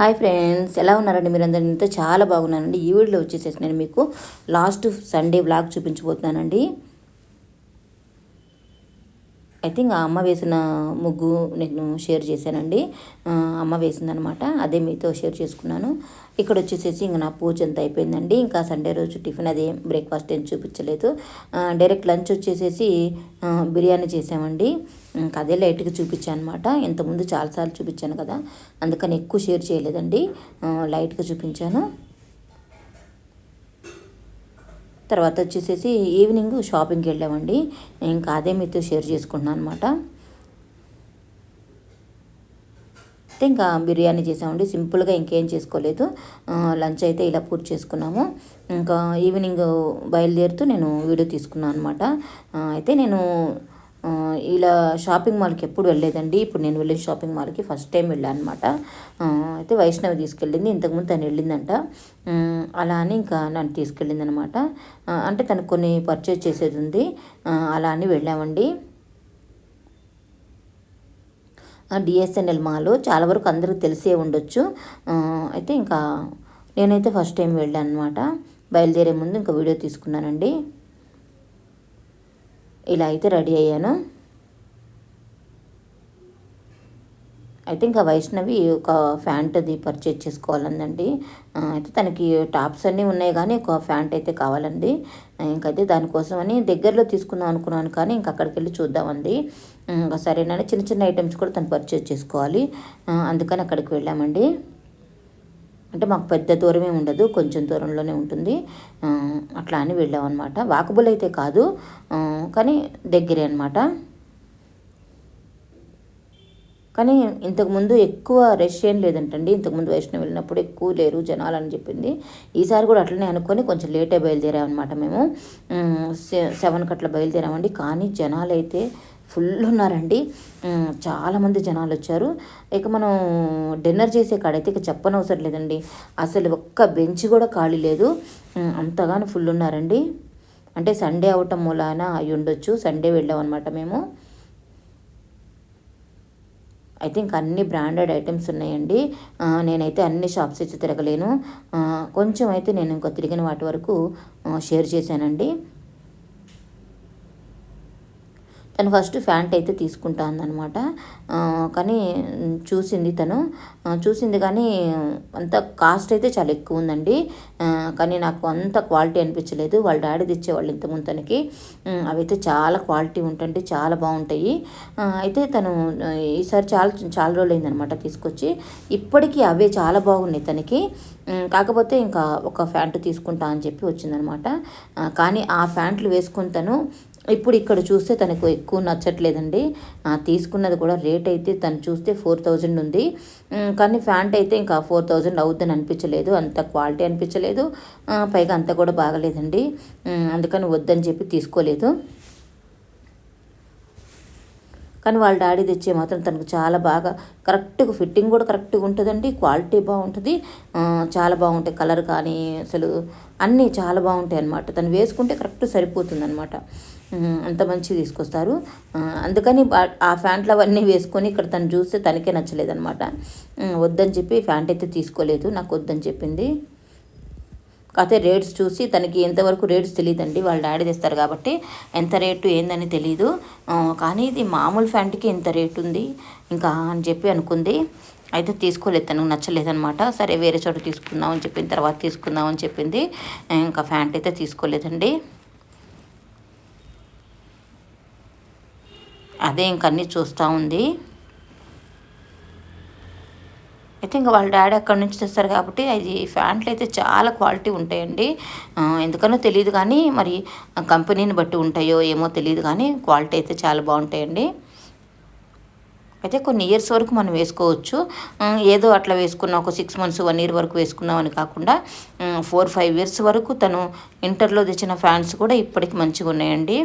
Hi friends ఎలా ఉన్నారండి మీరు అందరూ నేనైతే చాలా బాగున్నానండి. ఈ వీడియోలో వచ్చేసేసి నేను మీకు లాస్ట్ సండే బ్లాగ్ చూపించబోతున్నానండి. ఐ థింక్ ఆ అమ్మ వేసిన ముగ్గు నేను షేర్ చేశానండి. అమ్మ వేసిందనమాట అదే మీతో షేర్ చేసుకున్నాను. ఇక్కడ వచ్చేసేసి ఇంకా నా పూజ అంతా అయిపోయిందండి. ఇంకా సండే రోజు టిఫిన్ అదే బ్రేక్ఫాస్ట్ ఏం చూపించలేదు. డైరెక్ట్ లంచ్ వచ్చేసేసి బిర్యానీ చేసామండి ఇంకా అదే లైట్గా చూపించాను అనమాట ఇంతకుముందు చాలాసార్లు చూపించాను కదా. అందుకని ఎక్కువ షేర్ చేయలేదండి. లైట్గా చూపించాను. తర్వాత వచ్చేసేసి ఈవినింగ్ షాపింగ్కి వెళ్ళామండి. ఇంకా అదే మీతో షేర్ చేసుకుంటున్నాను అనమాట అయితే ఇంకా బిర్యానీ చేసామండి. సింపుల్గా ఇంకేం చేసుకోలేదు. లంచ్ అయితే ఇలా పూర్తి చేసుకున్నాము. ఇంకా ఈవినింగ్ బయలుదేరుతూ నేను వీడియో తీసుకున్నాను అనమాట అయితే నేను ఇలా షాపింగ్ మాల్కి ఎప్పుడు వెళ్ళలేదండి. ఇప్పుడు నేను వెళ్ళిన షాపింగ్ మాల్కి ఫస్ట్ టైం వెళ్ళాను అనమాట అయితే వైష్ణవి తీసుకెళ్ళింది. ఇంతకుముందు తను వెళ్ళిందంట. అలా అని ఇంకా నన్ను తీసుకెళ్ళింది అనమాట అంటే తను కొన్ని పర్చేజ్ చేసేది ఉంది. అలా అని వెళ్ళామండి. డిఎస్ఎన్ఎల్ మాల్ చాలా వరకు అందరికీ తెలిసే ఉండొచ్చు. అయితే ఇంకా నేనైతే ఫస్ట్ టైం వెళ్ళాను అనమాట బయలుదేరే ముందు ఇంకా వీడియో తీసుకున్నానండి. ఇలా అయితే రెడీ అయ్యాను. అయితే ఇంకా వైష్ణవి ఒక ఫ్యాంట్ అది పర్చేజ్ చేసుకోవాలండి అయితే తనకి టాప్స్ అన్నీ ఉన్నాయి కానీ ఒక ఫ్యాంట్ అయితే కావాలండి. ఇంకైతే దానికోసం అని దగ్గరలో తీసుకుందాం అనుకున్నాను కానీ ఇంకా అక్కడికి వెళ్ళి చూద్దామండి. ఉమ్, ఇంకా సరేనని చిన్న చిన్న ఐటమ్స్ కూడా తను పర్చేజ్ చేసుకోవాలి. అందుకని అక్కడికి వెళ్ళామండి. అంటే మాకు పెద్ద దూరమే ఉండదు కొంచెం దూరంలోనే ఉంటుంది. అట్లా అని వెళ్ళామన్నమాట. వాకబుల్ అయితే కాదు కానీ దగ్గరే అనమాట కానీ ఇంతకుముందు ఎక్కువ రష్ ఏం లేదంటండి. ఇంతకుముందు వైష్ణవి వెళ్ళినప్పుడు ఎక్కువ లేరు జనాలు అని చెప్పింది. ఈసారి కూడా అట్లనే అనుకొని కొంచెం లేటే బయలుదేరామన్నమాట మేము. సెవెన్ సె- సెవెన్కి అట్లా బయలుదేరామండి. కానీ జనాలు అయితే ఫుల్ ఉన్నారండి చాలామంది జనాలు వచ్చారు ఇక మనం డిన్నర్ చేసే కాడైతే ఇక చెప్పనవసరం లేదండి. అసలు ఒక్క బెంచ్ కూడా ఖాళీ లేదు. అంతగానో ఫుల్ ఉన్నారండి అంటే సండే అవటం మూలాన అయి ఉండొచ్చు. సండే వెళ్ళామన్నమాట మేము. అయితే థింక్ అన్ని బ్రాండెడ్ ఐటమ్స్ ఉన్నాయండి. నేనైతే అన్ని షాప్స్ అయితే తిరగలేను. కొంచెం అయితే నేను ఇంకా తిరిగిన వాటి వరకు షేర్ చేశానండి. తను ఫస్ట్ ఫ్యాంట్ అయితే తీసుకుంటా ఉందనమాట కానీ చూసింది తను. చూసింది కానీ అంత కాస్ట్ అయితే చాలా ఎక్కువ ఉందండి. కానీ నాకు అంత క్వాలిటీ అనిపించలేదు. వాళ్ళ డాడీ తెచ్చేవాళ్ళు ఇంతకుముందు తనకి. అవైతే చాలా క్వాలిటీ ఉంటుంది చాలా బాగుంటాయి. అయితే తను ఈసారి చాలా చాలా రోజులు అయిందనమాట తీసుకొచ్చి. ఇప్పటికీ అవే చాలా బాగున్నాయి తనకి. కాకపోతే ఇంకా ఒక ఫ్యాంట్ తీసుకుంటా అని చెప్పి వచ్చిందనమాట కానీ ఆ ఫ్యాంట్లు వేసుకుని తను ఇప్పుడు ఇక్కడ చూస్తే తనకు ఎక్కువ నచ్చట్లేదండి. తీసుకున్నది కూడా రేట్ అయితే తను చూస్తే ఫోర్ థౌజండ్ ఉంది. కానీ ఫ్యాంట్ అయితే ఇంకా ఫోర్ థౌజండ్ అవుద్దని అనిపించలేదు. అంత క్వాలిటీ అనిపించలేదు. పైగా అంత కూడా బాగలేదండి. అందుకని వద్దని చెప్పి తీసుకోలేదు. కానీ వాళ్ళ డాడీ తెచ్చే మాత్రం తనకు చాలా బాగా కరెక్ట్గా ఫిట్టింగ్ కూడా కరెక్ట్గా ఉంటుందండి. క్వాలిటీ బాగుంటుంది. చాలా బాగుంటాయి కలర్ కానీ అసలు అన్నీ చాలా బాగుంటాయి అన్నమాట. తను వేసుకుంటే కరెక్ట్ సరిపోతుంది అనమాట అంత మంచిగా తీసుకొస్తారు. అందుకని ఆ- ప్యాంట్లు ఫ్యాంట్లు అవన్నీ వేసుకొని ఇక్కడ తను చూస్తే తనకే నచ్చలేదనమాట వద్దని చెప్పి ఫ్యాంట్ అయితే తీసుకోలేదు నాకు వద్దని చెప్పింది. కాకపోతే రేట్స్ చూసి తనకి ఎంతవరకు రేట్స్ తెలియదండి వాళ్ళ డాడీ తెస్తారు కాబట్టి ఎంత రేటు ఏందని తెలియదు కానీ ఇది మామూలు ఫ్యాంట్కి ఎంత రేటు ఉంది ఇంకా అని చెప్పి అనుకుంది. అయితే తీసుకోలేదు తనకు నచ్చలేదనమాట సరే వేరే చోట తీసుకుందాం అని చెప్పిన తర్వాత తీసుకుందాం అని చెప్పింది. ఇంకా ఫ్యాంట్ అయితే తీసుకోలేదండి. అదే ఇంకన్నీ చూస్తూ ఉంది. అయితే ఇంకా వాళ్ళ డాడీ అక్కడి నుంచి తెస్తారు కాబట్టి అది ఫ్యాంట్లు అయితే చాలా క్వాలిటీ ఉంటాయండి. ఎందుకనో తెలియదు కానీ మరి కంపెనీని బట్టి ఉంటాయో ఏమో తెలియదు కానీ క్వాలిటీ అయితే చాలా బాగుంటాయండి. అయితే కొన్ని ఇయర్స్ వరకు మనం వేసుకోవచ్చు. ఏదో అట్లా వేసుకున్న ఒక సిక్స్ మంత్స్ వన్ ఇయర్ వరకు వేసుకున్నామని కాకుండా ఫోర్ ఫైవ్ ఇయర్స్ వరకు తను ఇంటర్లో తెచ్చిన ఫ్యాన్స్ కూడా ఇప్పటికి మంచిగా ఉన్నాయండి.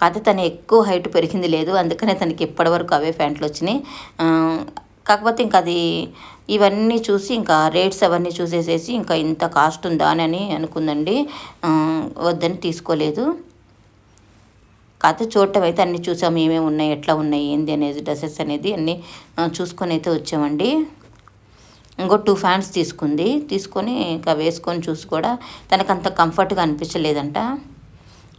కాకపోతే తను ఎక్కువ హైట్ పెరిగింది లేదు. అందుకనే తనకి ఇప్పటివరకు అవే ప్యాంట్లు వచ్చినాయి. కాకపోతే ఇంకా అది ఇవన్నీ చూసి ఇంకా రేట్స్ అవన్నీ చూసేసేసి ఇంకా ఇంత కాస్ట్ ఉందా అని అనుకుందండి. వద్దని తీసుకోలేదు. కాకపోతే చూడటం అయితే అన్నీ చూసాము ఏమేమి ఉన్నాయి ఎట్లా ఉన్నాయి ఏంది అనేది డ్రెస్సెస్ అనేది అన్నీ చూసుకొని అయితే వచ్చామండి. ఇంకో టూ ఫ్యాన్స్ తీసుకుంది. తీసుకొని ఇంకా వేసుకొని చూసి కూడా తనకు అంత కంఫర్ట్గా అనిపించలేదంట.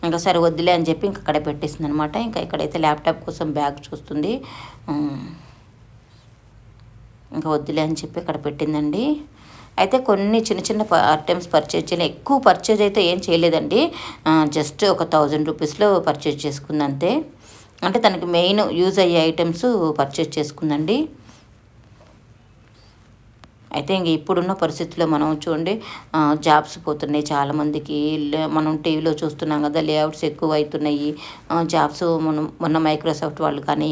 ఇంకా సరే వద్దులే అని చెప్పి ఇంకా అక్కడ పెట్టేసింది అనమాట ఇంకా ఇక్కడైతే ల్యాప్టాప్ కోసం బ్యాగ్ చూస్తుంది. ఇంకా వద్దులే అని చెప్పి ఇక్కడ పెట్టిందండి. అయితే కొన్ని చిన్న చిన్న ఐటమ్స్ పర్చేజ్ చేయలే. ఎక్కువ పర్చేజ్ అయితే ఏం చేయలేదండి. జస్ట్ ఒక థౌజండ్ రూపీస్లో పర్చేజ్ చేసుకుంది అంతే. అంటే తనకి మెయిన్ యూజ్ అయ్యే ఐటమ్స్ పర్చేజ్ చేసుకుందండి. అయితే ఇంక ఇప్పుడున్న పరిస్థితుల్లో మనం చూడండి జాబ్స్ పోతున్నాయి. చాలామందికి మనం టీవీలో చూస్తున్నాం కదా లేఅవుట్స్ ఎక్కువ అవుతున్నాయి జాబ్స్ మనం మొన్న మైక్రోసాఫ్ట్ వాళ్ళు కానీ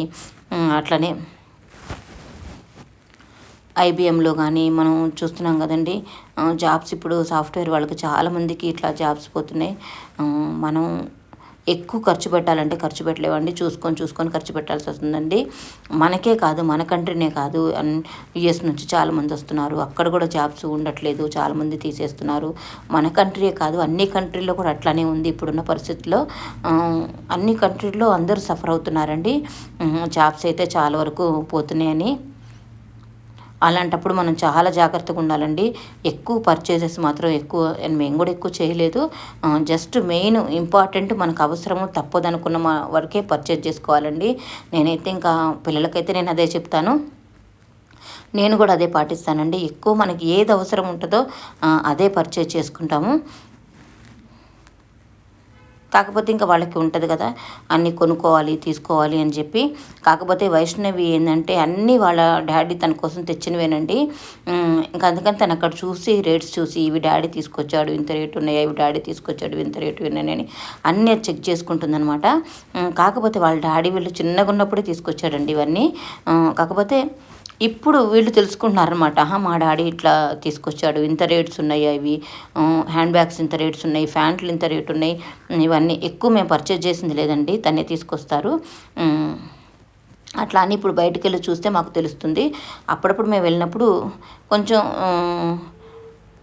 అట్లనే ఐబిఎంలో కానీ మనం చూస్తున్నాం కదండి. జాబ్స్ ఇప్పుడు సాఫ్ట్వేర్ వాళ్ళకి చాలామందికి ఇట్లా జాబ్స్ పోతున్నాయి. మనం ఎక్కువ ఖర్చు పెట్టాలంటే ఖర్చు పెట్టలేవండి. చూసుకొని చూసుకొని ఖర్చు పెట్టాల్సి వస్తుందండి. మనకే కాదు మన కంట్రీనే కాదు. యుఎస్ నుంచి చాలామంది వస్తున్నారు. అక్కడ కూడా జాబ్స్ ఉండట్లేదు. చాలామంది తీసేస్తున్నారు. మన కంట్రీయే కాదు అన్ని కంట్రీల్లో కూడా అట్లానే ఉంది. ఇప్పుడున్న పరిస్థితుల్లో అన్ని కంట్రీల్లో అందరూ సఫర్ అవుతున్నారండి. జాబ్స్ అయితే చాలా వరకు పోతున్నాయని అలాంటప్పుడు మనం చాలా జాగ్రత్తగా ఉండాలండి. ఎక్కువ పర్చేజెస్ మాత్రం ఎక్కువ మేము కూడా ఎక్కువ చేయలేదు. జస్ట్ మెయిన్ ఇంపార్టెంట్ మనకు అవసరము తప్పదనుకున్న వరకే పర్చేజ్ చేసుకోవాలండి. నేనైతే ఇంకా పిల్లలకైతే నేను అదే చెప్తాను. నేను కూడా అదే పాటిస్తానండి. ఎక్కువ మనకి ఏది అవసరం ఉంటుందో అదే పర్చేజ్ చేసుకుంటాము. కాకపోతే ఇంకా వాళ్ళకి ఉంటుంది కదా అన్నీ కొనుక్కోవాలి తీసుకోవాలి అని చెప్పి. కాకపోతే వైష్ణవి ఏంటంటే అన్నీ వాళ్ళ డాడీ తన కోసం తెచ్చినవేనండి. ఇంకా అందుకని తను అక్కడ చూసి రేట్స్ చూసి ఇవి డాడీ తీసుకొచ్చాడు ఇంత రేటు ఉన్నాయి ఇవి డాడీ తీసుకొచ్చాడు ఇంత రేటు ఉన్నాయని అన్నీ చెక్ చేసుకుంటుందన్నమాట. కాకపోతే వాళ్ళ డాడీ వీళ్ళు చిన్నగా ఉన్నప్పుడే తీసుకొచ్చాడండి ఇవన్నీ. కాకపోతే ఇప్పుడు వీళ్ళు తెలుసుకుంటున్నారనమాట మా డాడీ ఇట్లా తీసుకొచ్చాడు. ఇంత రేట్స్ ఉన్నాయి అవి. హ్యాండ్ బ్యాగ్స్ ఇంత రేట్స్ ఉన్నాయి. ఫ్యాంట్లు ఇంత రేట్ ఉన్నాయి. ఇవన్నీ ఎక్కువ మేము పర్చేజ్ చేసింది లేదండి. తనే తీసుకొస్తారు. అట్లా అని ఇప్పుడు బయటకు వెళ్ళి చూస్తే మాకు తెలుస్తుంది. అప్పుడప్పుడు మేము వెళ్ళినప్పుడు కొంచెం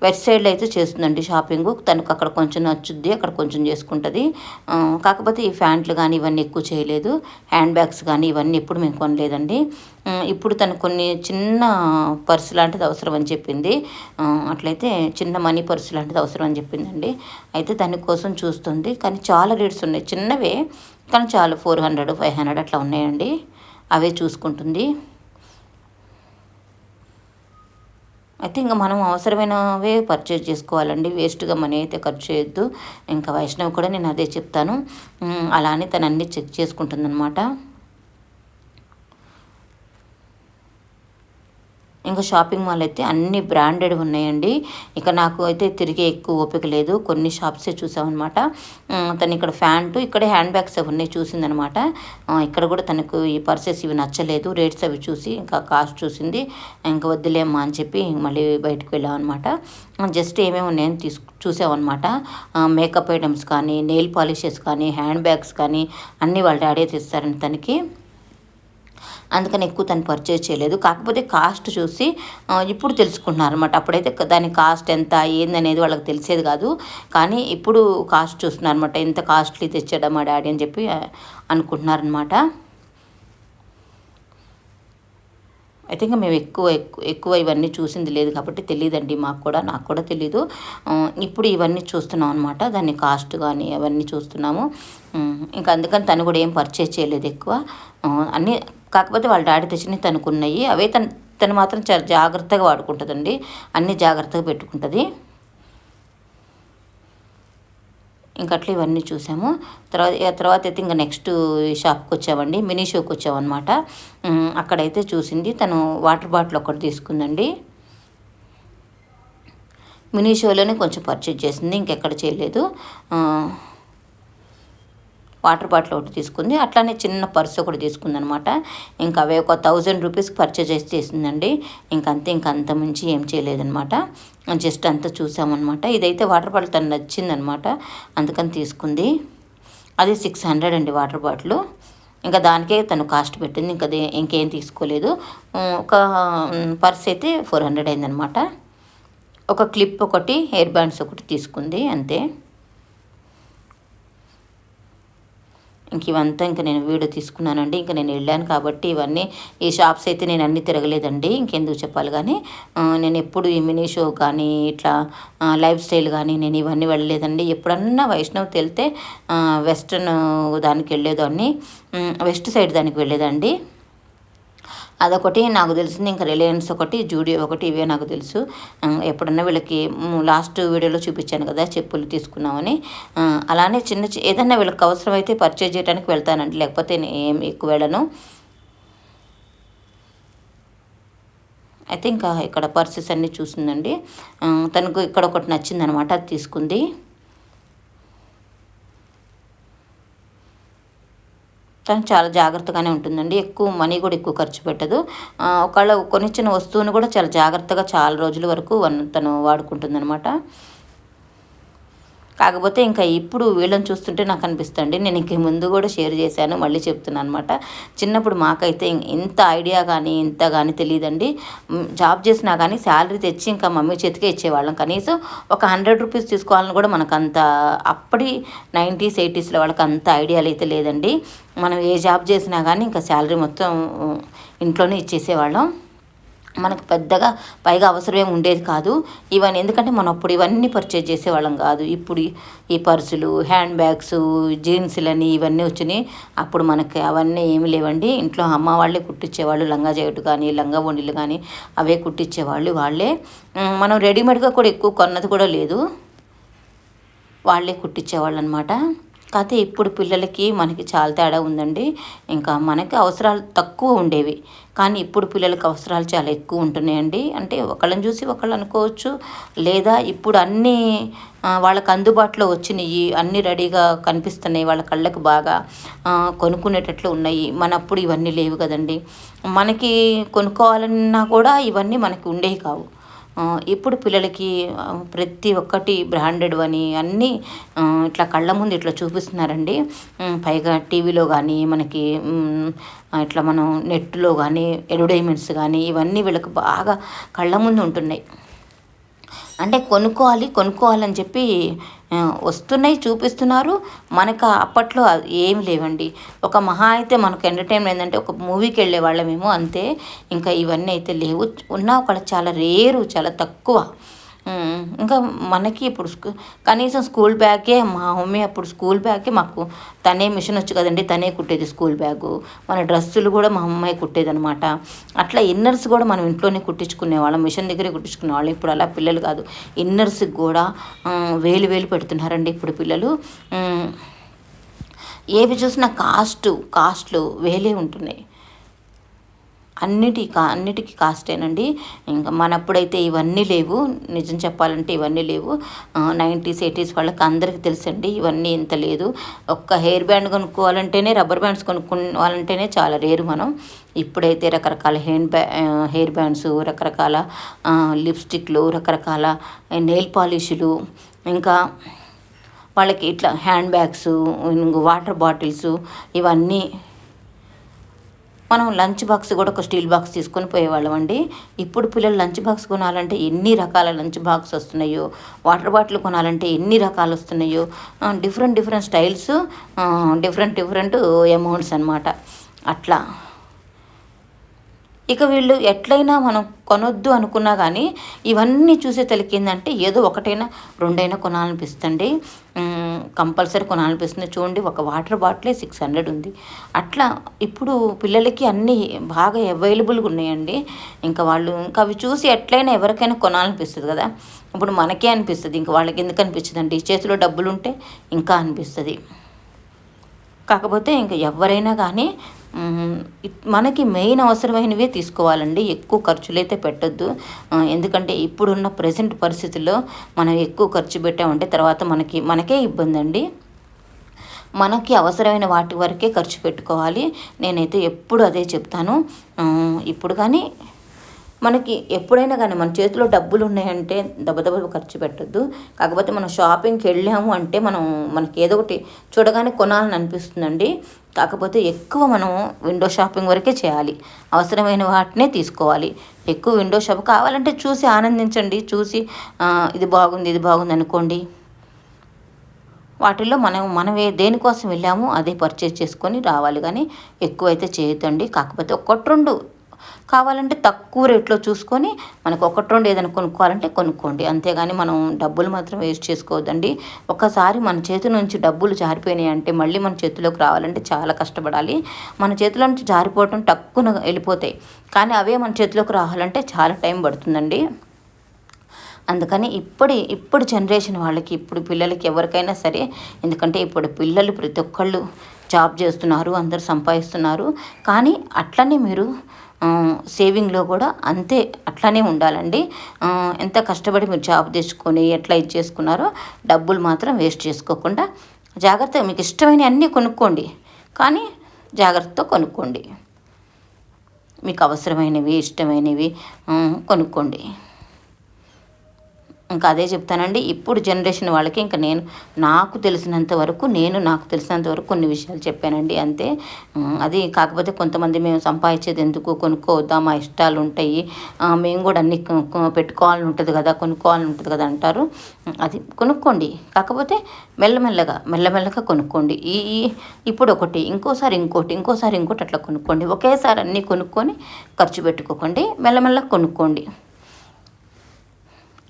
వెస్ట్ సైడ్లో అయితే చేస్తుందండి షాపింగ్. తనకు అక్కడ కొంచెం నచ్చుద్ది అక్కడ కొంచెం చేసుకుంటుంది. కాకపోతే ఈ ఫ్యాంట్లు కానీ ఇవన్నీ ఎక్కువ చేయలేదు. హ్యాండ్ బ్యాగ్స్ కానీ ఇవన్నీ ఎప్పుడు మేము కొనలేదండి. ఇప్పుడు తను కొన్ని చిన్న పర్సు లాంటిది అవసరం అని చెప్పింది. అట్లయితే చిన్న మనీ పర్సు లాంటిది అవసరం అని చెప్పిందండి. అయితే దానికోసం చూస్తుంది. కానీ చాలా రేట్స్ ఉన్నాయి. చిన్నవే కానీ చాలా ఫోర్ హండ్రెడ్ ఫైవ్ హండ్రెడ్ అట్లా ఉన్నాయండి. అవే చూసుకుంటుంది. అయితే ఇంకా మనం అవసరమైనవే పర్చేజ్ చేసుకోవాలండి. వేస్ట్గా మనీ అయితే ఖర్చు చేయొద్దు. ఇంకా వైష్ణవి కూడా నేను అదే చెప్తాను. అలానే తను అన్నీ చెక్ చేసుకుంటుందన్నమాట. ఇంకా షాపింగ్ మాల్ అయితే అన్ని బ్రాండెడ్ ఉన్నాయండి. ఇక నాకు అయితే తిరిగే ఎక్కువ ఓపిక లేదు. కొన్ని షాప్సే చూసామన్నమాట. తను ఇక్కడ ఫ్యాంటు ఇక్కడ హ్యాండ్ బ్యాగ్స్ అవి ఉన్నాయి చూసిందనమాట ఇక్కడ కూడా తనకు ఈ పర్సెస్ ఇవి నచ్చలేదు. రేట్స్ అవి చూసి ఇంకా కాస్ట్ చూసింది. ఇంకా వద్దులేమ్మా అని చెప్పి మళ్ళీ బయటకు వెళ్ళామన్నమాట. జస్ట్ ఏమేమి ఉన్నాయని తీసుకు చూసామన్నమాట. మేకప్ ఐటమ్స్ కానీ నెయిల్ పాలిషెస్ కానీ హ్యాండ్ బ్యాగ్స్ కానీ అన్నీ వాళ్ళ డాడీ తెస్తారండి తనకి. అందుకని ఎక్కువ తను పర్చేజ్ చేయలేదు. కాకపోతే కాస్ట్ చూసి ఇప్పుడు తెలుసుకుంటున్నారు అనమాట అప్పుడైతే దాని కాస్ట్ ఎంత ఏందనేది వాళ్ళకి తెలిసేది కాదు. కానీ ఇప్పుడు కాస్ట్ చూస్తున్నారు అనమాట ఎంత కాస్ట్లీ తెచ్చాడా మా డాడీ అని చెప్పి అనుకుంటున్నారనమాట అయితే ఇంకా మేము ఎక్కువ ఎక్కువ ఎక్కువ ఇవన్నీ చూసింది లేదు కాబట్టి తెలియదండి మాకు కూడా నాకు కూడా తెలీదు. ఇప్పుడు ఇవన్నీ చూస్తున్నాం అనమాట దాని కాస్ట్ కానీ అవన్నీ చూస్తున్నాము. ఇంకా అందుకని తను కూడా ఏం పర్చేజ్ చేయలేదు ఎక్కువ. అన్నీ కాకపోతే వాళ్ళ డాడీ తెచ్చినవి తనుకున్నాయి. అవే తను తను మాత్రం చాలా జాగ్రత్తగా వాడుకుంటుందండి. అన్నీ జాగ్రత్తగా పెట్టుకుంటుంది. ఇంకా అట్లా ఇవన్నీ చూసాము. తర్వాత తర్వాత అయితే ఇంకా నెక్స్ట్ షాప్కి వచ్చామండి. మినీ షోకి వచ్చామన్నమాట. అక్కడైతే చూసింది. తను వాటర్ బాటిల్ ఒకటి తీసుకుందండి. మినీ షోలోనే కొంచెం పర్చేజ్ చేసింది. ఇంకెక్కడ చేయలేదు. వాటర్ బాటిల్ ఒకటి తీసుకుంది. అట్లానే చిన్న పర్స్ ఒకటి తీసుకుంది అనమాట ఇంకా అవే ఒక థౌజండ్ రూపీస్ పర్చేజ్ చేసిందండి. ఇంకంతే ఇంక అంత మించి ఏం చేయలేదనమాట. జస్ట్ అంతా చూసామన్నమాట ఇదైతే వాటర్ బాటిల్ తను నచ్చిందనమాట. అందుకని తీసుకుంది. అది సిక్స్ హండ్రెడ్ అండి వాటర్ బాటిల్. ఇంకా దానికే తను కాస్ట్ పెట్టింది. ఇంకా ఇంకేం తీసుకోలేదు. ఒక పర్స్ అయితే ఫోర్ హండ్రెడ్ అయిందనమాట. ఒక క్లిప్ ఒకటి హెయిర్ బ్యాండ్స్ ఒకటి తీసుకుంది. అంతే. ఇంక ఇవంతా ఇంకా నేను వీడియో తీసుకున్నానండి. ఇంకా నేను వెళ్ళాను కాబట్టి ఇవన్నీ ఈ షాప్స్ అయితే నేను అన్నీ తిరగలేదండి. ఇంకెందుకు చెప్పాలి కానీ నేను ఎప్పుడు ఈ మినీ షో కానీ ఇట్లా లైఫ్ స్టైల్ కానీ నేను ఇవన్నీ వెళ్ళలేదండి. ఎప్పుడన్నా వైష్ణవ్ తెలితే వెస్ట్రన్ దానికి వెళ్ళేదాన్ని. వెస్ట్ సైడ్ దానికి వెళ్ళేదండి అదొకటి నాకు తెలిసింది ఇంకా రిలయన్స్ ఒకటి జూడియో ఒకటి ఇవే నాకు తెలుసు. ఎప్పుడన్నా వీళ్ళకి లాస్ట్ వీడియోలో చూపించాను కదా చెప్పులు తీసుకున్నామని. అలానే చిన్న ఏదన్నా వీళ్ళకి అవసరమైతే పర్చేజ్ చేయడానికి వెళ్తానండి లేకపోతే నేను ఏం ఎక్కువ వెళ్ళను. అయితే ఇంకా ఇక్కడ పర్సెస్ అన్నీ చూసిందండి. తనకు ఇక్కడ ఒకటి నచ్చిందనమాట అది తీసుకుంది. తను చాలా జాగ్రత్తగానే ఉంటుందండి. ఎక్కువ మనీ కూడా ఎక్కువ ఖర్చు పెట్టదు. ఒకవేళ కొనిచ్చిన వస్తువును కూడా చాలా జాగ్రత్తగా చాలా రోజుల వరకు తను వాడుకుంటుంది అనమాట కాకపోతే ఇంకా ఇప్పుడు వీళ్ళని చూస్తుంటే నాకు అనిపిస్తుంది నేను ఇంక ముందు కూడా షేర్ చేశాను మళ్ళీ చెప్తున్నాను అనమాట చిన్నప్పుడు మాకైతే ఇంత ఐడియా కానీ ఇంత కానీ తెలియదండి జాబ్ చేసినా కానీ శాలరీ తెచ్చి ఇంకా మమ్మీ చేతికే ఇచ్చేవాళ్ళం. కనీసం ఒక హండ్రెడ్ రూపీస్ తీసుకోవాలని కూడా మనకు అంత అప్పటి నైంటీస్ ఎయిటీస్లో వాళ్ళకి అంత ఐడియాలు అయితే లేదండి. మనం ఏ జాబ్ చేసినా కానీ ఇంకా శాలరీ మొత్తం ఇంట్లోనే ఇచ్చేసేవాళ్ళం. మనకు పెద్దగా పైగా అవసరం ఉండేది కాదు. ఇవన్నీ ఎందుకంటే మనం అప్పుడు ఇవన్నీ పర్చేజ్ చేసేవాళ్ళం కాదు. ఇప్పుడు ఈ పర్సులు హ్యాండ్ బ్యాగ్స్ జీన్స్లని ఇవన్నీ వచ్చినాయి. అప్పుడు మనకి అవన్నీ ఏమి లేవండి. ఇంట్లో అమ్మ వాళ్ళే కుట్టించేవాళ్ళు. లంగా జాకెట్ కానీ లంగా వండిలు కానీ అవే కుట్టించేవాళ్ళు వాళ్ళే. మనం రెడీమేడ్గా కూడా ఎక్కువ కొన్నది కూడా లేదు. వాళ్ళే కుట్టించేవాళ్ళు అనమాట కాకపోతే ఇప్పుడు పిల్లలకి మనకి చాలా తేడా ఉందండి. ఇంకా మనకి అవసరాలు తక్కువ ఉండేవి. కానీ ఇప్పుడు పిల్లలకి అవసరాలు చాలా ఎక్కువ ఉంటున్నాయండి. అంటే ఒకళ్ళని చూసి ఒకళ్ళు అనుకోవచ్చు. లేదా ఇప్పుడు అన్నీ వాళ్ళకి అందుబాటులో వచ్చినాయి అన్నీ రెడీగా కనిపిస్తున్నాయి. వాళ్ళ కళ్ళకి బాగా కొనుక్కునేటట్లు ఉన్నాయి. మనప్పుడు ఇవన్నీ లేవు కదండి. మనకి కొనుక్కోవాలన్నా కూడా ఇవన్నీ మనకి ఉండేవి కావు. ఇప్పుడు పిల్లలకి ప్రతి ఒక్కటి బ్రాండెడ్ అని అన్నీ ఇట్లా కళ్ళ ముందు ఇట్లా చూపిస్తున్నారండి. పైగా టీవీలో కానీ మనకి ఇట్లా మనం నెట్లో కానీ అడ్వర్టైజ్మెంట్స్ కానీ ఇవన్నీ వీళ్ళకి బాగా కళ్ళ ముందు ఉంటున్నాయి. అంటే కొనుక్కోవాలి కొనుక్కోవాలని చెప్పి వస్తున్నాయి చూపిస్తున్నారు. మనకు అప్పట్లో ఏమి లేవండి. ఒక మహా అయితే మనకు ఎంటర్టైన్మెంట్ ఏంటంటే ఒక మూవీకి వెళ్ళే వాళ్ళమేమో అంతే. ఇంకా ఇవన్నీ అయితే లేవు. ఉన్నా ఒక చాలా రేరు చాలా తక్కువ. ఇంకా మనకి ఇప్పుడు స్కూ కనీసం స్కూల్ బ్యాగే మా మమ్మీ అప్పుడు స్కూల్ బ్యాగే మాకు తనే మిషన్ వచ్చు కదండి తనే కుట్టేది స్కూల్ బ్యాగు. మన డ్రెస్సులు కూడా మా అమ్మాయి కుట్టేది అనమాట అట్లా ఇన్నర్స్ కూడా మనం ఇంట్లోనే కుట్టించుకునే వాళ్ళం మిషన్ దగ్గరే కుట్టించుకునే వాళ్ళం. ఇప్పుడు అలా పిల్లలు కాదు. ఇన్నర్స్కి కూడా వేలు వేలు పెడుతున్నారండి ఇప్పుడు పిల్లలు. ఏవి చూసినా కాస్ట్ కాస్ట్లు వేలే ఉంటున్నాయి. అన్నిటి కా అన్నిటికీ కాస్టేనండి ఇంకా మనప్పుడైతే ఇవన్నీ లేవు. నిజం చెప్పాలంటే ఇవన్నీ లేవు. నైంటీస్ ఎయిటీస్ వాళ్ళకి అందరికీ తెలుసండి. ఇవన్నీ ఇంత లేదు. ఒక్క హెయిర్ బ్యాండ్ కొనుక్కోవాలంటేనే రబ్బర్ బ్యాండ్స్ కొనుక్కోవాలంటేనే చాలా రేరు మనం. ఇప్పుడైతే రకరకాల హెయిర్ బ్యా హెయిర్ బ్యాండ్స్ రకరకాల లిప్స్టిక్లు రకరకాల నెయిల్ పాలిష్లు ఇంకా వాళ్ళకి ఇట్లా హ్యాండ్ బ్యాగ్స్ వాటర్ బాటిల్స్ ఇవన్నీ మనం లంచ్ బాక్స్ కూడా ఒక స్టీల్ బాక్స్ తీసుకొని పోయేవాళ్ళం అండి. ఇప్పుడు పిల్లలు లంచ్ బాక్స్ కొనాలంటే ఎన్ని రకాల లంచ్ బాక్స్ వస్తున్నాయో వాటర్ బాటిల్ కొనాలంటే ఎన్ని రకాలు వస్తున్నాయో different different styles different different amounts అనమాట అట్లా. ఇక వీళ్ళు ఎట్లయినా మనం కొనొద్దు అనుకున్నా కానీ ఇవన్నీ చూసే తెలికిందంటే ఏదో ఒకటైనా రెండైనా కొనాలనిపిస్తుంది. కంపల్సరీ కొనాలనిపిస్తుంది. చూడండి ఒక వాటర్ బాటిలే సిక్స్ హండ్రెడ్ ఉంది. అట్లా ఇప్పుడు పిల్లలకి అన్నీ బాగా అవైలబుల్గా ఉన్నాయండి. ఇంకా వాళ్ళు ఇంకా అవి చూసి ఎట్లయినా ఎవరికైనా కొనాలనిపిస్తుంది కదా. ఇప్పుడు మనకే అనిపిస్తుంది. ఇంకా వాళ్ళకి ఎందుకు అనిపిస్తుంది అంటే చేతిలో డబ్బులు ఉంటే ఇంకా అనిపిస్తుంది. కాకపోతే ఇంకా ఎవరైనా కానీ మనకి మెయిన్ అవసరమైనవే తీసుకోవాలండి. ఎక్కువ ఖర్చులు అయితే పెట్టద్దు ఎందుకంటే ఇప్పుడున్న ప్రజెంట్ పరిస్థితుల్లో మనం ఎక్కువ ఖర్చు పెట్టామంటే తర్వాత మనకి మనకే ఇబ్బంది అండి మనకి అవసరమైన వాటి వరకే ఖర్చు పెట్టుకోవాలి. నేనైతే ఎప్పుడు అదే చెప్తాను. ఇప్పుడు కానీ మనకి ఎప్పుడైనా కానీ మన చేతిలో డబ్బులు ఉన్నాయంటే దెబ్బ ఖర్చు పెట్టద్దు. కాకపోతే మనం షాపింగ్కి వెళ్ళాము అంటే మనం మనకి ఏదో ఒకటి చూడగానే కొనాలని అనిపిస్తుందండి. కాకపోతే ఎక్కువ మనం విండో షాపింగ్ వరకే చేయాలి. అవసరమైన వాటినే తీసుకోవాలి. ఎక్కువ విండో షాప్ కావాలంటే చూసి ఆనందించండి. చూసి ఇది బాగుంది ఇది బాగుంది అనుకోండి. వాటిల్లో మనం మనం దేనికోసం వెళ్ళామో అదే పర్చేజ్ చేసుకొని రావాలి. కానీ ఎక్కువైతే చేయొద్దండి. కాకపోతే ఒకటి రెండు కావాలంటే తక్కువ రేట్లో చూసుకొని మనకు ఒకటి రెండు ఏదైనా కొనుక్కోవాలంటే కొనుక్కోండి. అంతేగాని మనం డబ్బులు మాత్రం వేస్ట్ చేసుకోవద్దండి. ఒకసారి మన చేతి నుంచి డబ్బులు జారిపోయినాయి అంటే మళ్ళీ మన చేతిలోకి రావాలంటే చాలా కష్టపడాలి. మన చేతిలో నుంచి జారిపోవటం తక్కువ వెళ్ళిపోతాయి. కానీ అవే మన చేతిలోకి రావాలంటే చాలా టైం పడుతుందండి. అందుకని ఇప్పటి ఇప్పుడు జనరేషన్ వాళ్ళకి ఇప్పుడు పిల్లలకి ఎవరికైనా సరే ఎందుకంటే ఇప్పుడు పిల్లలు ప్రతి ఒక్కళ్ళు జాబ్ చేస్తున్నారు అందరు సంపాదిస్తున్నారు. కానీ అట్లనే మీరు సేవింగ్లో కూడా అంతే అట్లానే ఉండాలండి. ఎంత కష్టపడి మీరు జాబ్ తెచ్చుకొని ఎట్లా ఇది చేసుకున్నారో డబ్బులు మాత్రం వేస్ట్ చేసుకోకుండా జాగ్రత్తగా మీకు ఇష్టమైన అన్నీ కొనుక్కోండి. కానీ జాగ్రత్తతో కొనుక్కోండి. మీకు అవసరమైనవి ఇష్టమైనవి కొనుక్కోండి. ఇంకా అదే చెప్తానండి ఇప్పుడు జనరేషన్ వాళ్ళకి ఇంకా నేను నాకు తెలిసినంత వరకు నేను నాకు తెలిసినంత వరకు కొన్ని విషయాలు చెప్పానండి. అంతే అది కాకపోతే కొంతమంది మేము సంపాదించేది ఎందుకు? కొనుక్కోవద్దా? మా ఇష్టాలు ఉంటాయి. మేము కూడా అన్ని పెట్టుకోవాలని ఉంటుంది కదా కొనుక్కోవాలని ఉంటుంది కదా అంటారు. అది కొనుక్కోండి. కాకపోతే మెల్లమెల్లగా మెల్లమెల్లగా కొనుక్కోండి. ఈ ఇప్పుడు ఒకటి ఇంకోసారి ఇంకోటి ఇంకోసారి ఇంకోటి అట్లా కొనుక్కోండి. ఒకేసారి అన్నీ కొనుక్కొని ఖర్చు పెట్టుకోకండి మెల్లమెల్లగా కొనుక్కోండి.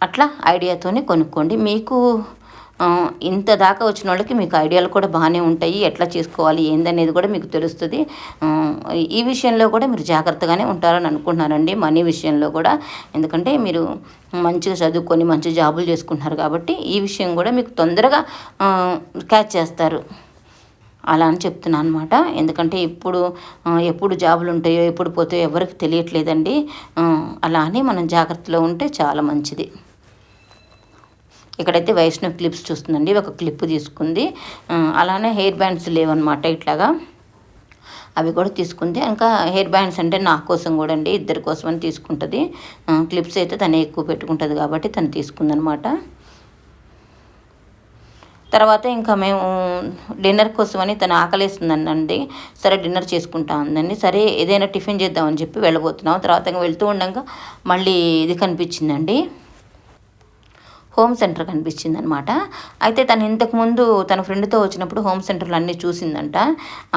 అట్లా ఐడియాతోనే కొనుక్కోండి. మీకు ఇంత దాకా వచ్చిన వాళ్ళకి మీకు ఐడియాలు కూడా బాగానే ఉంటాయి. ఎట్లా చేసుకోవాలి ఏందనేది కూడా మీకు తెలుస్తుంది. ఈ విషయంలో కూడా మీరు జాగ్రత్తగానే ఉంటారని అనుకుంటున్నారండి మనీ విషయంలో కూడా. ఎందుకంటే మీరు మంచిగా చదువుకొని మంచి జాబులు చేసుకుంటున్నారు కాబట్టి ఈ విషయం కూడా మీకు తొందరగా క్యాచ్ చేస్తారు. అలా అని చెప్తున్నాను అనమాట ఎందుకంటే ఇప్పుడు ఎప్పుడు జాబులు ఉంటాయో ఎప్పుడు పోతాయో ఎవరికి తెలియట్లేదండి. అలా అని మనం జాగ్రత్తలో ఉంటే చాలా మంచిది. ఇక్కడైతే వైష్ణవ్ క్లిప్స్ చూస్తుందండి ఒక క్లిప్ తీసుకుంది. అలానే హెయిర్ బ్యాండ్స్ లేవన్నమాట ఇట్లాగా. అవి కూడా తీసుకుంది. ఇంకా హెయిర్ బ్యాండ్స్ అంటే నా కోసం కూడా అండి ఇద్దరి కోసం అని తీసుకుంటుంది. క్లిప్స్ అయితే తను ఎక్కువ పెట్టుకుంటుంది కాబట్టి తను తీసుకుందనమాట తర్వాత ఇంకా మేము డిన్నర్ కోసమని తను ఆకలేస్తుందండి సరే డిన్నర్ చేసుకుంటా ఉందండి సరే ఏదైనా టిఫిన్ చేద్దామని చెప్పి వెళ్ళబోతున్నాం. తర్వాత ఇంకా వెళ్తూ ఉండగా మళ్ళీ ఇది కనిపించిందండి. హోమ్ సెంటర్ కనిపించింది అనమాట అయితే తను ఇంతకుముందు తన ఫ్రెండ్తో వచ్చినప్పుడు హోమ్ సెంటర్లు అన్నీ చూసిందంట.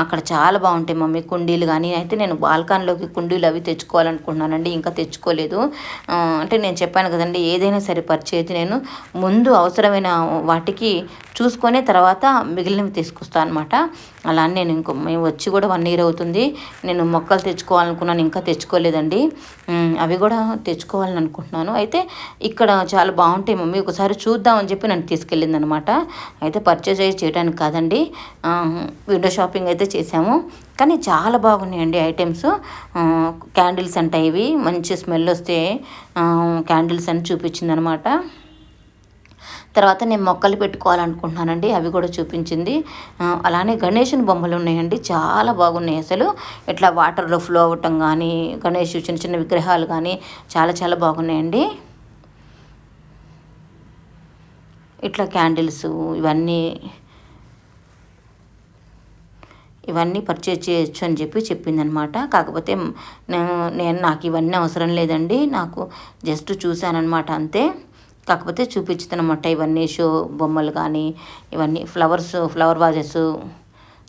అక్కడ చాలా బాగుంటాయి మమ్మీ కుండీలు కానీ అయితే నేను బాల్కాన్లోకి కుండీలు అవి తెచ్చుకోవాలనుకుంటున్నానండి ఇంకా తెచ్చుకోలేదు. అంటే నేను చెప్పాను కదండి ఏదైనా సరే పరిచేది నేను ముందు అవసరమైన వాటికి చూసుకొని తర్వాత మిగిలినవి తీసుకొస్తాను అనమాట అలా నేను ఇంకో మేము వచ్చి కూడా వన్ ఇయర్ అవుతుంది. నేను మొక్కలు తెచ్చుకోవాలనుకున్నాను ఇంకా తెచ్చుకోలేదండి. అవి కూడా తెచ్చుకోవాలని అనుకుంటున్నాను. అయితే ఇక్కడ చాలా బాగుంటాయి మమ్మీ. ఒకసారి చూద్దామని చెప్పి నన్ను తీసుకెళ్ళింది అనమాట అయితే పర్చేజ్ అయ్యి చేయడానికి కాదండి. విండో షాపింగ్ అయితే చేసాము కానీ చాలా బాగున్నాయండి ఐటమ్స్ క్యాండిల్స్ అంటే ఇవి. మంచి స్మెల్ వస్తే క్యాండిల్స్ అని చూపించింది అనమాట తర్వాత నేను మొక్కలు పెట్టుకోవాలనుకుంటున్నానండి. అవి కూడా చూపించింది. అలానే గణేషుని బొమ్మలు ఉన్నాయండి. చాలా బాగున్నాయి అసలు. ఇట్లా వాటర్లో ఫ్లో అవ్వటం కానీ గణేష్ చిన్న చిన్న విగ్రహాలు కానీ చాలా చాలా బాగున్నాయండి. ఇట్లా క్యాండిల్స్ ఇవన్నీ ఇవన్నీ పర్చేజ్ చేయొచ్చు అని చెప్పి చెప్పిందనమాట. కాకపోతే నేను నేను నాకు ఇవన్నీ అవసరం లేదండి. నాకు జస్ట్ చూశానమాట అంతే. కాకపోతే చూపించుతున్నమాట ఇవన్నీ షో బొమ్మలు కానీ ఇవన్నీ ఫ్లవర్స్ ఫ్లవర్ వాజెస్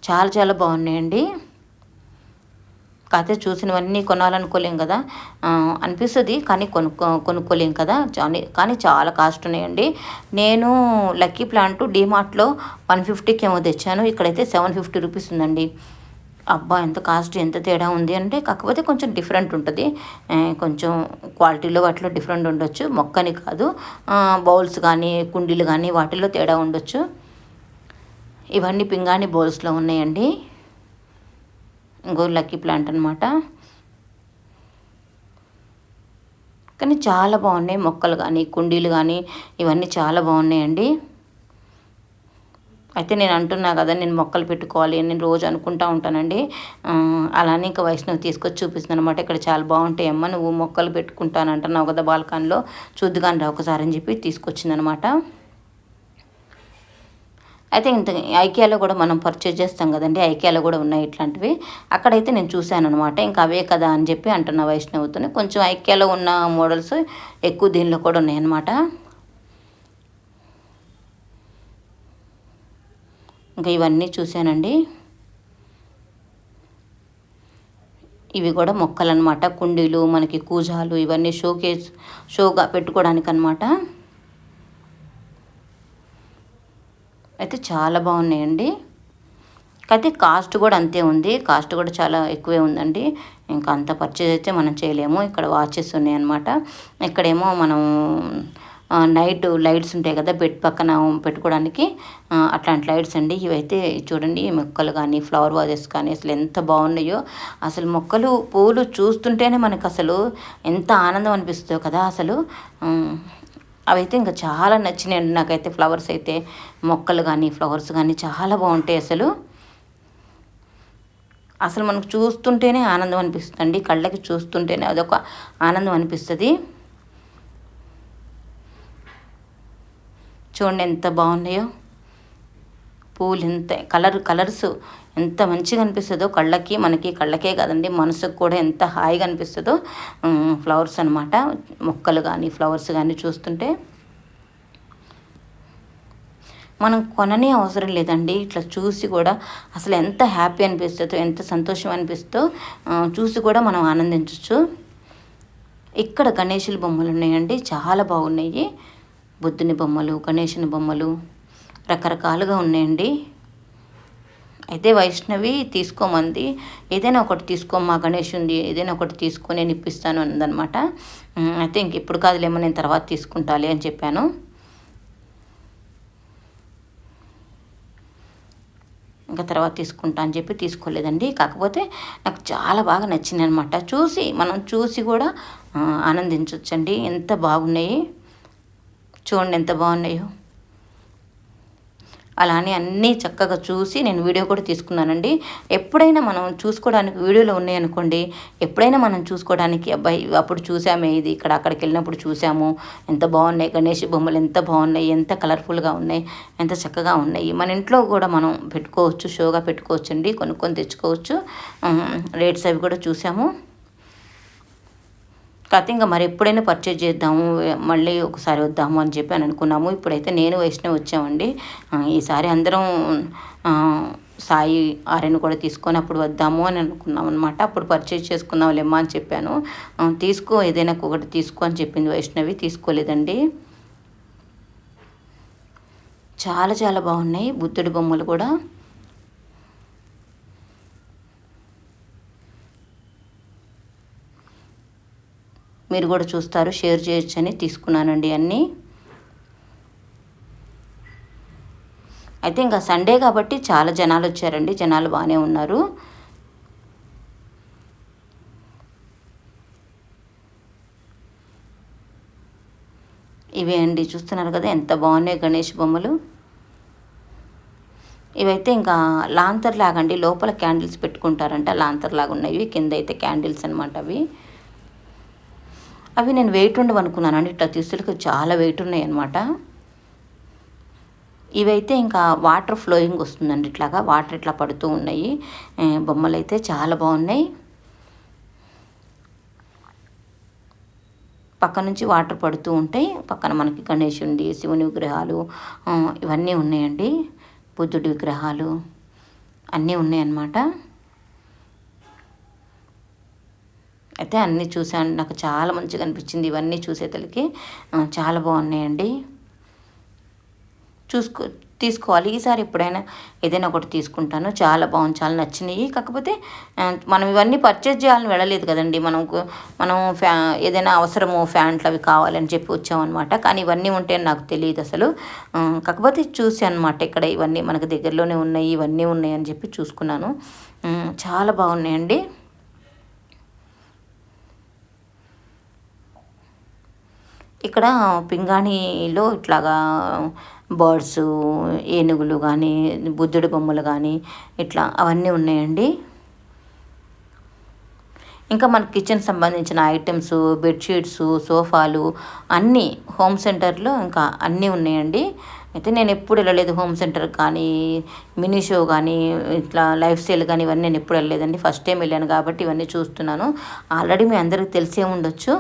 చాలా చాలా బాగున్నాయండి. కాకపోతే చూసినవన్నీ కొనాలనుకోలేం కదా. అనిపిస్తుంది కానీ కొనుక్కో కొనుక్కోలేం కదా. కానీ చాలా కాస్ట్ ఉన్నాయండి. నేను లక్కీ ప్లాంట్ డిమార్ట్లో వన్ ఫిఫ్టీకి ఏమో తెచ్చాను. ఇక్కడైతే సెవెన్ ఫిఫ్టీ రూపీస్ ఉందండి. అబ్బా ఎంత కాస్ట్ ఎంత తేడా ఉంది అంటే కాకపోతే కొంచెం డిఫరెంట్ ఉంటుంది. కొంచెం క్వాలిటీలో వాటిలో డిఫరెంట్ ఉండొచ్చు. మొక్కని కాదు బౌల్స్ కానీ కుండీలు కానీ వాటిల్లో తేడా ఉండొచ్చు. ఇవన్నీ పింగాణి బౌల్స్లో ఉన్నాయండి. ఇంకో లక్కీ ప్లాంట్ అనమాట కానీ చాలా బాగున్నాయి మొక్కలు కానీ కుండీలు కానీ ఇవన్నీ చాలా బాగున్నాయండి. అయితే నేను అంటున్నా కదా నేను మొక్కలు పెట్టుకోవాలి అని నేను రోజు అనుకుంటా ఉంటానండి. అలానే ఇంకా వైష్ణవి తీసుకొచ్చి చూపిస్తుంది అనమాట ఇక్కడ చాలా బాగుంటాయి అమ్మ నువ్వు మొక్కలు పెట్టుకుంటాను అంటున్నావు కదా బాల్కాన్లో. చూద్దుగాని రా ఒకసారి అని చెప్పి తీసుకొచ్చిందనమాట అయితే ఇంత ఐకియాలో కూడా మనం పర్చేజ్ చేస్తాం కదండి ఐకియాలో కూడా ఉన్నాయి ఇట్లాంటివి. అక్కడైతే నేను చూశాను అనమాట ఇంకా అవే కదా అని చెప్పి అంటున్న వైష్ణవుతో కొంచెం ఐకియాలో ఉన్న మోడల్స్ ఎక్కువ దీనిలో కూడా ఉన్నాయన్నమాట. ఇంకా ఇవన్నీ చూశానండి. ఇవి కూడా మొక్కలు అనమాట కుండీలు మనకి కూజాలు ఇవన్నీ షోకేస్ షోగా పెట్టుకోవడానికి అనమాట అయితే చాలా బాగున్నాయండి. అయితే కాస్ట్ కూడా అంతే ఉంది. కాస్ట్ కూడా చాలా ఎక్కువే ఉందండి. ఇంకా అంత పర్చేజ్ అయితే మనం చేయలేము. ఇక్కడ వాచెస్ ఉన్నాయన్నమాట. ఇక్కడేమో మనం నైట్ లైట్స్ ఉంటాయి కదా బెడ్ పక్కన పెట్టుకోవడానికి అట్లాంటి లైట్స్ అండి. ఇవైతే చూడండి మొక్కలు కానీ ఫ్లవర్ వాజెస్ కానీ అసలు ఎంత బాగున్నాయో. అసలు మొక్కలు పూలు చూస్తుంటేనే మనకు అసలు ఎంత ఆనందం అనిపిస్తుందో కదా అసలు. అవైతే ఇంకా చాలా నచ్చినాయండి. నాకైతే ఫ్లవర్స్ అయితే మొక్కలు కానీ ఫ్లవర్స్ కానీ చాలా బాగుంటాయి అసలు. అసలు మనకు చూస్తుంటేనే ఆనందం అనిపిస్తుంది కళ్ళకి చూస్తుంటేనే అదొక ఆనందం అనిపిస్తుంది. చూడండి ఎంత బాగున్నాయో. పూలు ఎంత కలర్ కలర్స్ ఎంత మంచిగా అనిపిస్తుందో. కళ్ళకి మనకి కళ్ళకే కదండి మనసుకు కూడా ఎంత హాయిగా అనిపిస్తుందో. ఫ్లవర్స్ అనమాట మొక్కలు కానీ ఫ్లవర్స్ కానీ చూస్తుంటే. మనం కొననే అవసరం లేదండి. ఇట్లా చూసి కూడా అసలు ఎంత హ్యాపీ అనిపిస్తుందో ఎంత సంతోషం అనిపిస్తుందో చూసి కూడా మనం ఆనందించవచ్చు ఇక్కడ గణేషుల బొమ్మలు ఉన్నాయండి. చాలా బాగున్నాయి. బుద్ధుని బొమ్మలు గణేషుని బొమ్మలు రకరకాలుగా ఉన్నాయండి. అయితే వైష్ణవి తీసుకోమంది. ఏదైనా ఒకటి తీసుకోమ్మా గణేష్ ఉంది ఏదైనా ఒకటి తీసుకొని నేను ఇప్పిస్తాను అందనమాట అయితే ఇంక ఇప్పుడు కాదులేమో నేను తర్వాత తీసుకుంటాలి అని చెప్పాను. ఇంకా తర్వాత తీసుకుంటా అని చెప్పి తీసుకోలేదండి. కాకపోతే నాకు చాలా బాగా నచ్చింది అనమాట చూసి మనం చూసి కూడా ఆనందించవచ్చండి ఎంత బాగున్నాయి. చూడండి ఎంత బాగున్నాయో. అలానే అన్నీ చక్కగా చూసి నేను వీడియో కూడా తీసుకున్నానండి. ఎప్పుడైనా మనం చూసుకోవడానికి వీడియోలో ఉన్నాయనుకోండి ఎప్పుడైనా మనం చూసుకోవడానికి అబ్బాయి అప్పుడు చూసామే ఇది ఇక్కడ అక్కడికి వెళ్ళినప్పుడు చూసాము ఎంత బాగున్నాయి గణేష్ బొమ్మలు ఎంత బాగున్నాయి ఎంత కలర్ఫుల్గా ఉన్నాయి ఎంత చక్కగా ఉన్నాయి. మన ఇంట్లో కూడా మనం పెట్టుకోవచ్చు షోగా పెట్టుకోవచ్చు అండి కొనుక్కొని తెచ్చుకోవచ్చు. రేట్స్ అవి కూడా చూసాము. కాకపోతే ఇంకా మరి ఎప్పుడైనా పర్చేజ్ చేద్దాము మళ్ళీ ఒకసారి వద్దాము అని చెప్పి అని అనుకున్నాము. ఇప్పుడైతే నేను వైష్ణవి వచ్చామండి. ఈసారి అందరం సాయి ఆర్యను కూడా తీసుకొని అప్పుడు వద్దాము అని అనుకున్నాం అనమాట అప్పుడు పర్చేజ్ చేసుకుందాం లేమ్మా అని చెప్పాను. తీసుకో ఏదైనా ఒకటి తీసుకో అని చెప్పింది వైష్ణవి. తీసుకోలేదండి. చాలా చాలా బాగున్నాయి. బుద్ధుడి బొమ్మలు కూడా. మీరు కూడా చూస్తారు షేర్ చేయొచ్చని తీసుకున్నానండి అన్నీ. అయితే ఇంకా సండే కాబట్టి చాలా జనాలు వచ్చారండి జనాలు బాగానే ఉన్నారు. ఇవే అండి చూస్తున్నారు కదా ఎంత బాగున్నాయి గణేష్ బొమ్మలు. ఇవైతే ఇంకా లాంతర్ లాగండి లోపల క్యాండిల్స్ పెట్టుకుంటారంట లాంతర్ లాగా ఉన్నాయి కింద అయితే క్యాండిల్స్ అనమాట అవి. అవి నేను వెయిట్ ఉండవు అనుకున్నానండి ఇట్లా తీసులకు చాలా వెయిట్ ఉన్నాయి అనమాట ఇవైతే ఇంకా వాటర్ ఫ్లోయింగ్ వస్తుందండి ఇట్లాగా. వాటర్ ఇట్లా పడుతూ ఉన్నాయి. బొమ్మలు అయితే చాలా బాగున్నాయి. పక్క నుంచి వాటర్ పడుతూ ఉంటాయి. పక్కన మనకి గణేశుండి శివుని విగ్రహాలు ఇవన్నీ ఉన్నాయండి. బుద్ధుడి విగ్రహాలు అన్నీ ఉన్నాయన్నమాట. అయితే అన్నీ చూసాను నాకు చాలా మంచిగా అనిపించింది ఇవన్నీ చూసేతలకి. చాలా బాగున్నాయండి. చూసుకో తీసుకోవాలి. ఈసారి ఎప్పుడైనా ఏదైనా ఒకటి తీసుకుంటాను. చాలా బాగుంది చాలా నచ్చినాయి. కాకపోతే మనం ఇవన్నీ పర్చేజ్ చేయాలని వెళ్ళలేదు కదండి. మనకు మనం ఫ్యా ఏదైనా అవసరము ఫ్యాంట్లు అవి కావాలని చెప్పి వచ్చామన్నమాట. కానీ ఇవన్నీ ఉంటే నాకు తెలియదు అసలు. కాకపోతే చూసి అనమాట ఇక్కడ ఇవన్నీ మనకు దగ్గరలోనే ఉన్నాయి ఇవన్నీ ఉన్నాయని చెప్పి చూసుకున్నాను. చాలా బాగున్నాయండి. ఇక్కడ పింగాణిలో ఇట్లాగా బర్డ్స్ ఏనుగులు కానీ బుద్ధుడి బొమ్మలు కానీ ఇట్లా అవన్నీ ఉన్నాయండి. ఇంకా మన కిచెన్ సంబంధించిన ఐటమ్స్ బెడ్షీట్స్ సోఫాలు అన్నీ హోమ్ సెంటర్లో ఇంకా అన్నీ ఉన్నాయండి. అయితే నేను ఎప్పుడు వెళ్ళలేదు హోమ్ సెంటర్ కానీ మినీ షో కానీ ఇట్లా లైఫ్ స్టైల్ కానీ ఇవన్నీ నేను ఎప్పుడు వెళ్ళలేదండి. ఫస్ట్ టైం వెళ్ళాను కాబట్టి ఇవన్నీ చూస్తున్నాను. ఆల్రెడీ మీ అందరికి తెలిసే ఉండొచ్చు.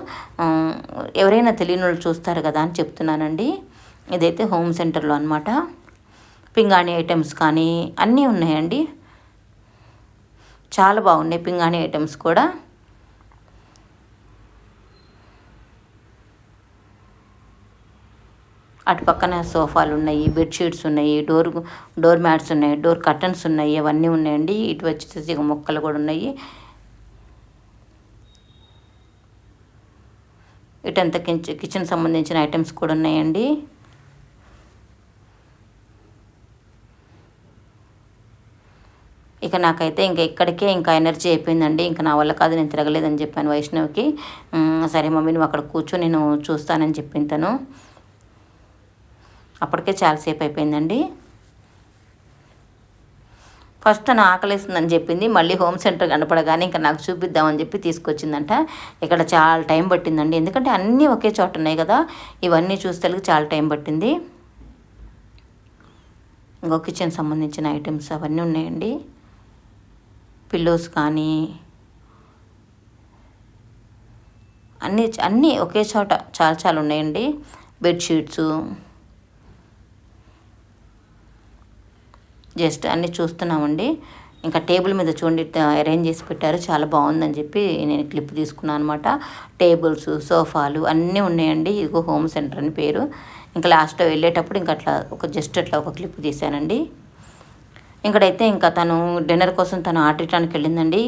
ఎవరైనా తెలియని వాళ్ళు చూస్తారు కదా అని చెప్తున్నానండి. ఇదైతే హోమ్ సెంటర్లో అనమాట పింగాణి ఐటమ్స్ కానీ అన్నీ ఉన్నాయండి. చాలా బాగున్నాయి పింగాణి ఐటమ్స్ కూడా. అటు పక్కన సోఫాలు ఉన్నాయి బెడ్షీట్స్ ఉన్నాయి డోర్ డోర్ మ్యాట్స్ ఉన్నాయి డోర్ కర్టన్స్ ఉన్నాయి అవన్నీ ఉన్నాయండి. ఇటు వచ్చేసి మొక్కలు కూడా ఉన్నాయి. ఇటంతా కిచెన్ కిచెన్ సంబంధించిన ఐటమ్స్ కూడా ఉన్నాయండి. ఇక నాకైతే ఇంకా ఇక్కడికే ఇంకా ఎనర్జీ అయిపోయిందండి. ఇంకా నా వల్ల కాదు నేను తిరగలేదని చెప్పాను వైష్ణవ్కి. సరే మమ్మీ నువ్వు అక్కడ కూర్చో నేను చూస్తానని చెప్పింది అప్పటికే చాలాసేపు అయిపోయిందండి. ఫస్ట్ నా ఆకలిస్తుందని చెప్పింది మళ్ళీ హోమ్ సెంటర్ కనపడగానే ఇంకా నాకు చూపిద్దామని చెప్పి తీసుకొచ్చిందంట. ఇక్కడ చాలా టైం పట్టిందండి ఎందుకంటే అన్నీ ఒకే చోట ఉన్నాయి కదా ఇవన్నీ చూస్తే చాలా టైం పట్టింది. ఇంకో కిచెన్ సంబంధించిన ఐటమ్స్ అవన్నీ ఉన్నాయండి. పిల్లోస్ కానీ అన్నీ అన్నీ ఒకే చోట చాలా చాలా ఉన్నాయండి. బెడ్షీట్స్ జస్ట్ అన్నీ చూస్తున్నామండి. ఇంకా టేబుల్ మీద చూడండి అరేంజ్ చేసి పెట్టారు. చాలా బాగుందని చెప్పి నేను క్లిప్ తీసుకున్నాను అనమాట టేబుల్స్ సోఫాలు అన్నీ ఉన్నాయండి. ఇదిగో హోమ్ సెంటర్ అని పేరు. ఇంకా లాస్ట్లో వెళ్ళేటప్పుడు ఇంకా అట్లా ఒక జస్ట్ అట్లా ఒక క్లిప్ తీశానండి ఇక్కడైతే ఇంకా తను డిన్నర్ కోసం తను ఆర్డర్ ఇవ్వడానికి వెళ్ళిందండి.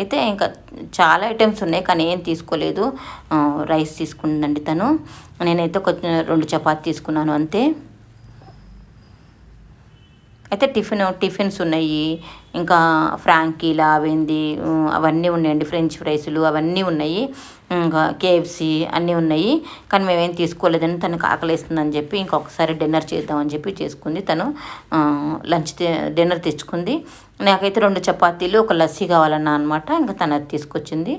అయితే ఇంకా చాలా ఐటమ్స్ ఉన్నాయి కానీ ఏం తీసుకోలేదు. రైస్ తీసుకుందండి తను. నేనైతే కొంచెం రెండు చపాతి తీసుకున్నాను అంతే. అయితే టిఫిన్ టిఫిన్స్ ఉన్నాయి. ఇంకా ఫ్రాంకీలా అవింది అవన్నీ ఉన్నాయండి. ఫ్రెంచ్ ఫ్రైస్లు అవన్నీ ఉన్నాయి. ఇంకా కేఎఫ్సి అన్నీ ఉన్నాయి. కానీ మేమేం తీసుకోలేదని తనకు ఆకలిస్తుందని చెప్పి ఇంకొకసారి డిన్నర్ చేద్దామని చెప్పి చేసుకుంది. తను లంచ్ డిన్నర్ తెచ్చుకుంది. నాకైతే రెండు చపాతీలు ఒక లస్సీ కావాలన్నా అనమాట ఇంకా తను తీసుకొచ్చింది.